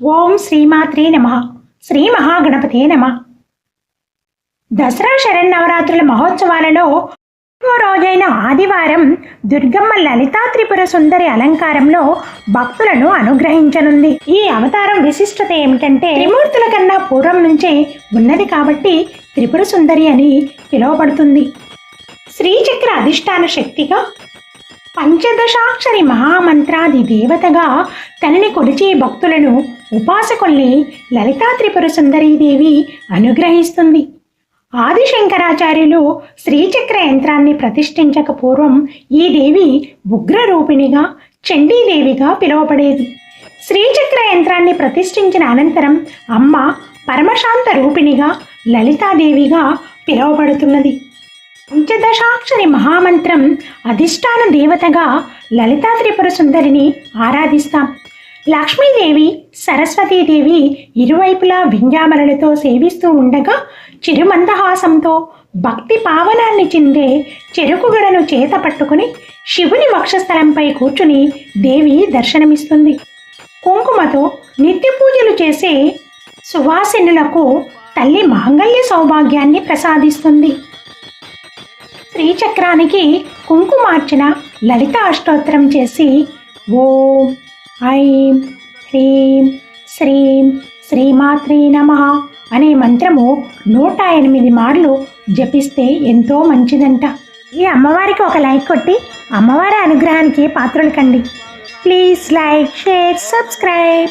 ఓం శ్రీమాత్రే నమ. శ్రీ మహాగణపతే నమ. దసరా శరన్నవరాత్రుల మహోత్సవాలలో రోజైన ఆదివారం దుర్గమ్మ లలితా త్రిపుర సుందరి అలంకారంలో భక్తులను అనుగ్రహించనుంది. ఈ అవతారం విశిష్టత ఏమిటంటే త్రిమూర్తుల కన్నా పూర్వం నుంచే ఉన్నది కాబట్టి త్రిపుర సుందరి అని పిలువబడుతుంది. శ్రీచక్ర అధిష్టాన శక్తిగా పంచదశాక్షరి మహామంత్రాది దేవతగా తనని కొలిచే భక్తులను ఉపాసకుల్ని లలితా త్రిపుర సుందరీదేవి అనుగ్రహిస్తుంది. ఆదిశంకరాచార్యులు శ్రీచక్ర యంత్రాన్ని ప్రతిష్ఠించక పూర్వం ఈ దేవి ఉగ్రరూపిణిగా చండీదేవిగా పిలువబడేది. శ్రీచక్ర యంత్రాన్ని ప్రతిష్ఠించిన అనంతరం అమ్మ పరమశాంత రూపిణిగా లలితాదేవిగా పిలువబడుతున్నది. పంచదశాక్షరి మహామంత్రం అధిష్టాన దేవతగా లలితా త్రిపుర సుందరిని ఆరాధిస్తాం. లక్ష్మీదేవి సరస్వతీదేవి ఇరువైపులా వింజామలతో సేవిస్తూ ఉండగా చిరుమందహాసంతో భక్తి పావనాన్ని చెందే చెరుకుగడను చేత పట్టుకుని శివుని వక్షస్థలంపై కూర్చుని దేవి దర్శనమిస్తుంది. కుంకుమతో నిత్య పూజలు చేసే సువాసినులకు తల్లి మాంగళ్య సౌభాగ్యాన్ని ప్రసాదిస్తుంది. శ్రీచక్రానికి కుంకుమార్చన లలిత అష్టోత్తరం చేసి ఓం ఐం హ్రీం శ్రీం శ్రీమాత్రీ నమ అనే మంత్రము నూట ఎనిమిది మార్లు జపిస్తే ఎంతో మంచిదంట. ఈ అమ్మవారికి ఒక లైక్ కొట్టి అమ్మవారి అనుగ్రహానికి పాత్రలు కండి. Please like share subscribe.